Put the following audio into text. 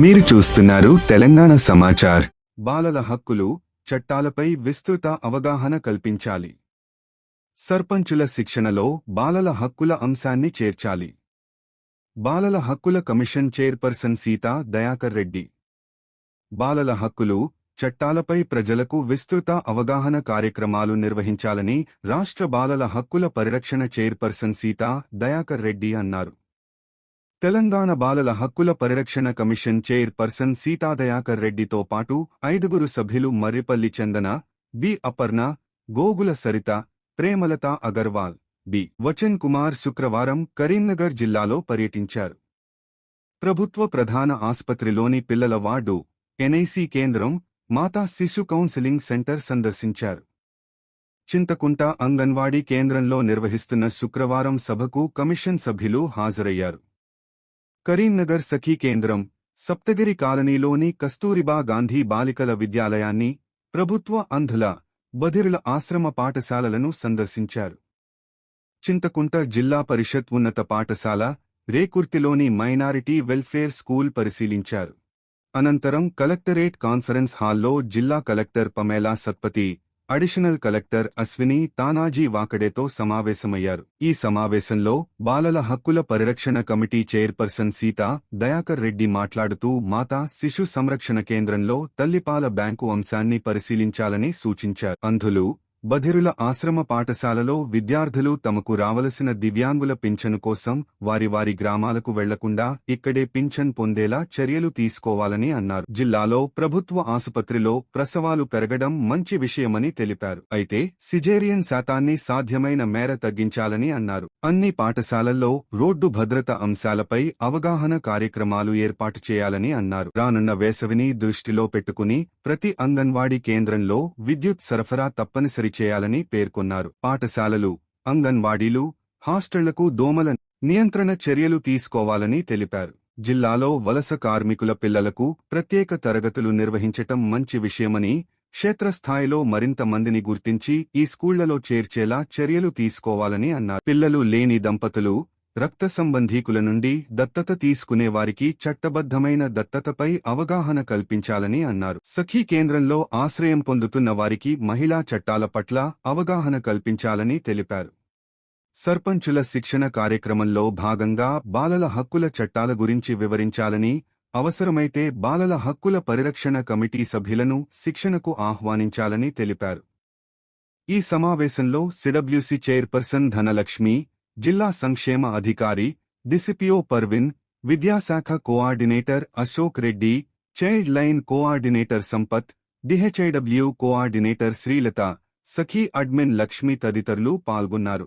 మీరు చూస్తున్నారు తెలంగాణ సమాచార్. బాలల హక్కులు చట్టాలపై విస్తృత అవగాహన కల్పించాలి. సర్పంచుల శిక్షణలో బాలల హక్కుల అంశాన్ని చేర్చాలి. బాలల హక్కుల కమిషన్ చైర్పర్సన్ సీత దయాకర్ రెడ్డి. బాలల హక్కులు చట్టాలపై ప్రజలకు విస్తృత అవగాహన కార్యక్రమాలు నిర్వహించాలని రాష్ట్ర బాలల హక్కుల పరిరక్షణ చైర్పర్సన్ సీత దయాకర్ రెడ్డి అన్నారు. తెలంగాణ బాలల హక్కుల పరిరక్షణ కమిషన్ చైర్పర్సన్ సీతా దయాకర్ రెడ్డితో పాటు ఐదుగురు సభ్యులు మర్రిపల్లి చందన బి. అపర్ణ గోగుల సరిత ప్రేమలత అగర్వాల్ బి. వచన్ కుమార్ శుక్రవారం కరీంనగర్ జిల్లాలో పర్యటించారు. ప్రభుత్వ ప్రధాన ఆస్పత్రిలోని పిల్లల వార్డు ఎన్ఐసి కేంద్రం మాతా శిశు కౌన్సిలింగ్ సెంటర్ సందర్శించారు. చింతకుంట అంగన్వాడీ కేంద్రంలో నిర్వహిస్తున్న శుక్రవారం సభకు కమిషన్ సభ్యులు హాజరయ్యారు. కరీంనగర్ సఖీ కేంద్రం సప్తగిరి కాలనీలోని కస్తూరిబా గాంధీ బాలికల విద్యాలయాన్ని ప్రభుత్వ అంధుల బధిరుల ఆశ్రమ పాఠశాలలను సందర్శించారు. చింతకుంట జిల్లా పరిషత్ ఉన్నత పాఠశాల రేకుర్తిలోని మైనారిటీ వెల్ఫేర్ స్కూల్ పరిశీలించారు. అనంతరం కలెక్టరేట్ కాన్ఫరెన్స్ హాల్లో జిల్లా collector Pamela Satpathy additional collector Ashwini Tanaji వాకడేతో సమావేశమయ్యారు. ఈ సమావేశంలో బాలల హక్కుల పరిరక్షణ కమిటీ చైర్పర్సన్ సీత దయాకర్ రెడ్డి మాట్లాడుతూ మాతా శిశు సంరక్షణ కేంద్రంలో తల్లిపాల బ్యాంకు అంశాన్ని పరిశీలించాలని సూచించారు. అంధులు బధిరుల ఆశ్రమ పాఠశాలలో విద్యార్థులు తమకు రావలసిన దివ్యాంగుల పింఛను కోసం వారి వారి గ్రామాలకు వెళ్ళకుండా ఇక్కడే పింఛన్ పొందేలా చర్యలు తీసుకోవాలని అన్నారు. జిల్లాలో ప్రభుత్వ ఆసుపత్రిలో ప్రసవాలు పెరగడం మంచి విషయమని తెలిపారు. అయితే సిజేరియన్ శాతాన్ని సాధ్యమైన మేర తగ్గించాలని అన్నారు. అన్ని పాఠశాలల్లో రోడ్డు భద్రత అంశాలపై అవగాహన కార్యక్రమాలు ఏర్పాటు చేయాలని అన్నారు. రానున్న వేసవిని దృష్టిలో పెట్టుకుని ప్రతి అంగన్వాడీ కేంద్రంలో విద్యుత్ సరఫరా తప్పనిసరి చేయాలని పేర్కొన్నారు. పాఠశాలలు అంగన్వాడీలు హాస్టళ్ళకు దోమల నియంత్రణ చర్యలు తీసుకోవాలని తెలిపారు. జిల్లాలో వలస కార్మికుల పిల్లలకు ప్రత్యేక తరగతులు నిర్వహించటం మంచి విషయమని క్షేత్రస్థాయిలో మరింత మందిని గుర్తించి ఈ స్కూళ్ళలో చేర్చేలా చర్యలు తీసుకోవాలని అన్నారు. పిల్లలు లేని దంపతులు రక్త సంబంధీకుల నుండి దత్తత తీసుకునే వారికి చట్టబద్ధమైన దత్తతపై అవగాహన కల్పించాలని అన్నారు. సఖీ కేంద్రంలో ఆశ్రయం పొందుతున్న వారికి మహిళా చట్టాల పట్ల అవగాహన కల్పించాలని తెలిపారు. సర్పంచుల శిక్షణ కార్యక్రమంలో భాగంగా బాలల హక్కుల చట్టాల గురించి వివరించాలని అవసరమైతే బాలల హక్కుల పరిరక్షణ కమిటీ సభ్యులను శిక్షణకు ఆహ్వానించాలని తెలిపారు. ఈ సమావేశంలో సిడబ్ల్యూసి చైర్పర్సన్ ధనలక్ష్మి జిల్లా సంక్షేమ అధికారి డిసిపిఓ పర్విన్ విద్యాశాఖ coordinator Ashok Reddy child line coordinator Sampath DHIW coordinator Srilatha Sakhi admin Lakshmi తదితరులు పాల్గొన్నారు.